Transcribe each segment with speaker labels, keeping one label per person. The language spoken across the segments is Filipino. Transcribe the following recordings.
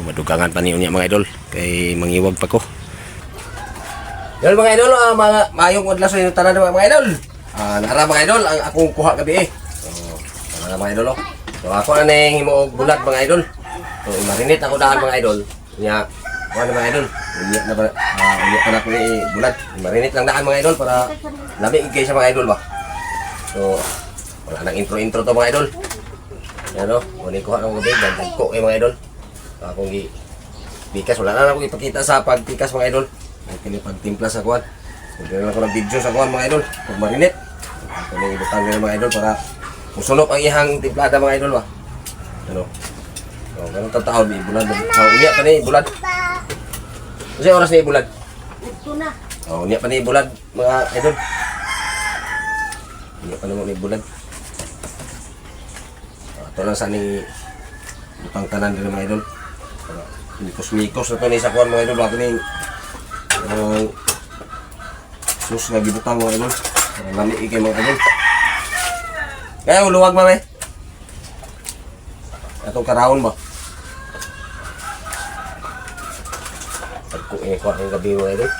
Speaker 1: madugangan pa niya mga idol kay mangiwag pa ko. Yun mga idol, ah, mga mayong udla sa inyo tanan mga idol. Ah, nara mga idol ang akong kuha gabi eh. So, nara mga idol oh. So ako na ning himo og bulat mga idol. So marinit ako daan mga idol. Nya, na mga idol. Unya na ba ah, unya pa na ko ni bulat. Marinit lang daan mga idol para lamig kay sa mga idol ba. So wala nang intro-intro to mga idol. Yan o, muli ko ang gabi, dagdag ko eh mga idol. Akong gi pikas, wala na akong ipakita sa pagpikas mga idol. Ang pinipagtimpla sa kuwan. Hindi na lang ako ng video sa kuwan mga idol. Pag marinit. Ito na ibutang nila mga idol para musunok ang ihang timplada mga idol ba. Ano? So, ganun tataon, di bulad. Oh, unya pa ni bulad. Kasi oras ni bulad.
Speaker 2: Ito na.
Speaker 1: Oh, unya pa ni bulad mga idol. Unya pa naman ni bulad. Ah, Ito lang sa ni butang tanan din mga idol. Mikos-mikos na ito ni sa kuwan mga idol. Bago ni uh, sus nga gibutang mga idol. Lami ikay mga idol. Kaya uluwag may? Atong karahon ba? Pagko eh, kuha ng gabi mga idol.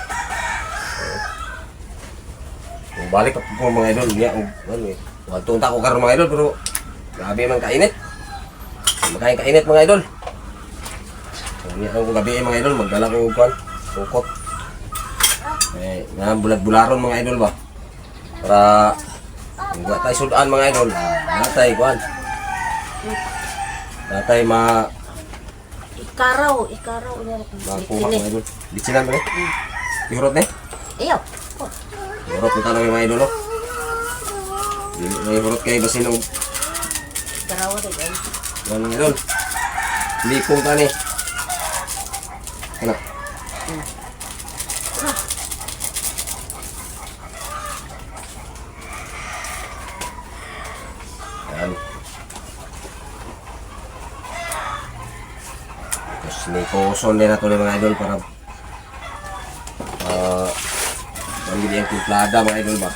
Speaker 1: Kung balik pa po mga idol, niya, ang ano eh. Tunta ko karon mga idol, pero grabe man kainit. Makain kainit mga idol. Niya ang gabi eh, mga idol, magdala ko kwan, sukot. Eh, nga bulat-bularon mga idol ba? Para wala tayo sudan mga idol, natay kwan. Natay ma
Speaker 2: Ikaraw, ikaraw.
Speaker 1: Makuha mga idol. Bitsinan ba eh? Ihurot na eh?
Speaker 2: Ayaw.
Speaker 1: Ihurot na tanong yung mga idol oh. Na ihurot kayo basin og
Speaker 2: Ikaraw guys.
Speaker 1: Ano nga doon? Likong ka Ano? Yan. Tapos nikoson din nato ni mga idol para uh, pamili ang timplada mga idol ba?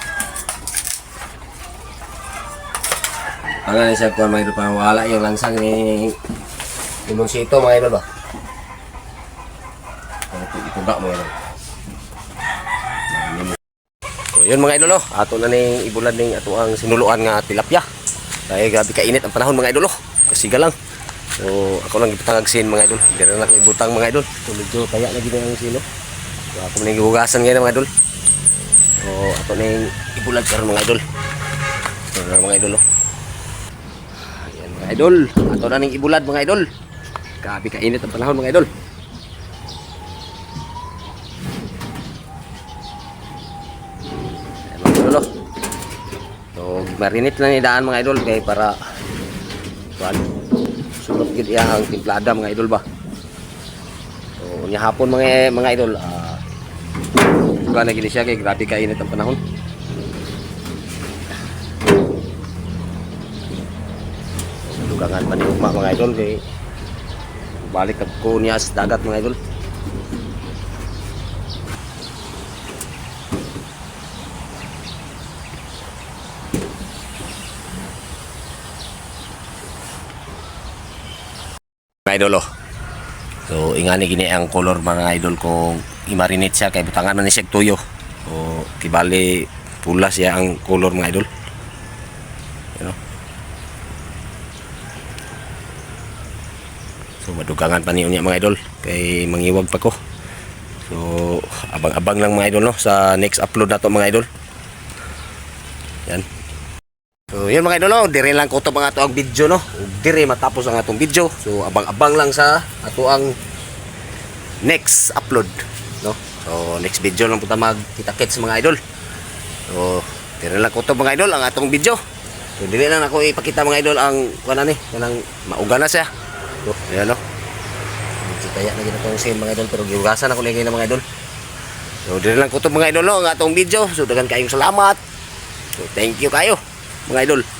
Speaker 1: Ano na siya kung mga idol pa wala yung langsang ni Limonsito mga idol ba? Ituga mga idol. So yun mga idol oh, ato na ning ibulad ning ato ang sinuluan nga tilapia. Dahil grabe kainit ang panahon mga idol oh. Kasiga lang. So ako lang ipatangag sin mga idol. Hindi na lang ibutang mga idol. So medyo kaya na gid ang silo. So ako ning gihugasan ngayon mga idol. So ato ning ibulad karon mga idol. So mga idol. Ayan mga idol. Ato na ning ibulad mga idol. Grabe kainit ang panahon mga idol. Ayan mga idol. oh. So marinit lang ni daan mga idol kay para kuan sunod gid iya ang timplada mga idol ba. So nya hapon mga mga idol ah uh, na gini siya kay grabe kainit ang panahon. dugangan ni Ugma mga idol kay balik ko niya sa dagat mga idol mga idol so ingani gini ang color mga idol kung imarinate siya kay butangan na ni siya tuyo o tibali pula siya ang color mga idol you know? So madugangan pa niyo niya mga idol kay mangiwag pa ko. So abang-abang lang mga idol no sa next upload na to mga idol. Yan. So yun mga idol no, dire lang ko to mga to ang video no. Dire matapos ang atong video. So abang-abang lang sa ato ang next upload no. So next video lang punta magkita-kits mga idol. So dire lang ko to mga idol ang atong video. So dire lang ako ipakita mga idol ang kuan ni, kanang mauga na siya. So, ayan o. Medyo kaya na ginagawa ko mga idol pero giugasan ako lagi ng mga idol. So, dito lang ko to mga idol no, ang atong video. So, dagan kayong salamat. So, thank you kayo mga idol.